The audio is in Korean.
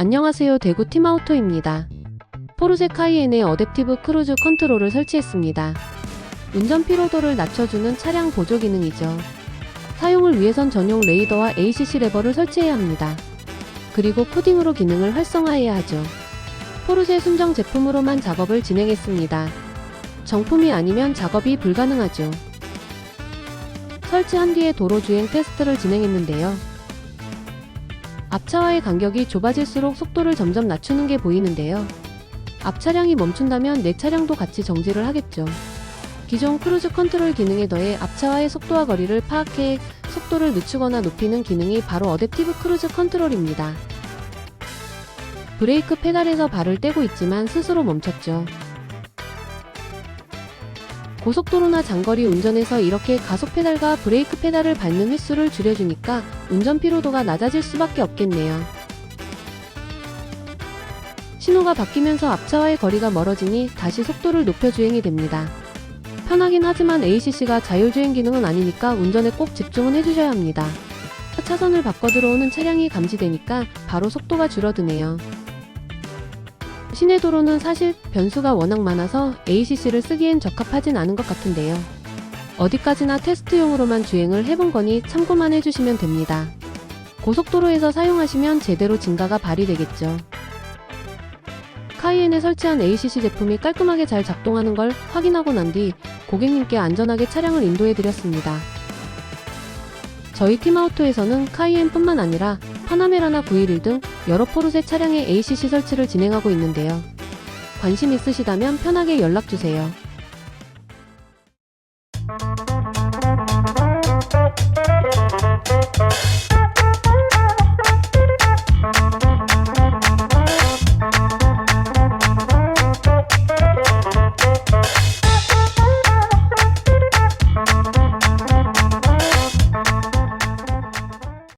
안녕하세요 대구 팀아우토입니다. 포르쉐 카이엔에 어댑티브 크루즈 컨트롤을 설치했습니다. 운전 피로도를 낮춰주는 차량 보조 기능이죠. 사용을 위해선 전용 레이더와 ACC 레버를 설치해야 합니다. 그리고 코딩으로 기능을 활성화해야 하죠. 포르쉐 순정 제품으로만 작업을 진행했습니다. 정품이 아니면 작업이 불가능하죠. 설치한 뒤에 도로 주행 테스트를 진행했는데요. 앞차와의 간격이 좁아질수록 속도를 점점 낮추는 게 보이는데요. 앞 차량이 멈춘다면 내 차량도 같이 정지를 하겠죠. 기존 크루즈 컨트롤 기능에 더해 앞차와의 속도와 거리를 파악해 속도를 늦추거나 높이는 기능이 바로 어댑티브 크루즈 컨트롤입니다. 브레이크 페달에서 발을 떼고 있지만 스스로 멈췄죠. 고속도로나 장거리 운전에서 이렇게 가속 페달과 브레이크 페달을 밟는 횟수를 줄여주니까 운전 피로도가 낮아질 수밖에 없겠네요. 신호가 바뀌면서 앞차와의 거리가 멀어지니 다시 속도를 높여 주행이 됩니다. 편하긴 하지만 ACC가 자율주행 기능은 아니니까 운전에 꼭 집중은 해주셔야 합니다. 차선을 바꿔 들어오는 차량이 감지되니까 바로 속도가 줄어드네요. 시내 도로는 사실 변수가 워낙 많아서 ACC를 쓰기엔 적합하진 않은 것 같은데요. 어디까지나 테스트용으로만 주행을 해본 거니 참고만 해주시면 됩니다. 고속도로에서 사용하시면 제대로 증가가 발휘되겠죠. 카이엔에 설치한 ACC 제품이 깔끔하게 잘 작동하는 걸 확인하고 난 뒤 고객님께 안전하게 차량을 인도해드렸습니다. 저희 팀아우토에서는 카이엔뿐만 아니라 파나메라나 V1 등 여러 포르쉐 차량의 ACC 설치를 진행하고 있는데요. 관심 있으시다면 편하게 연락주세요.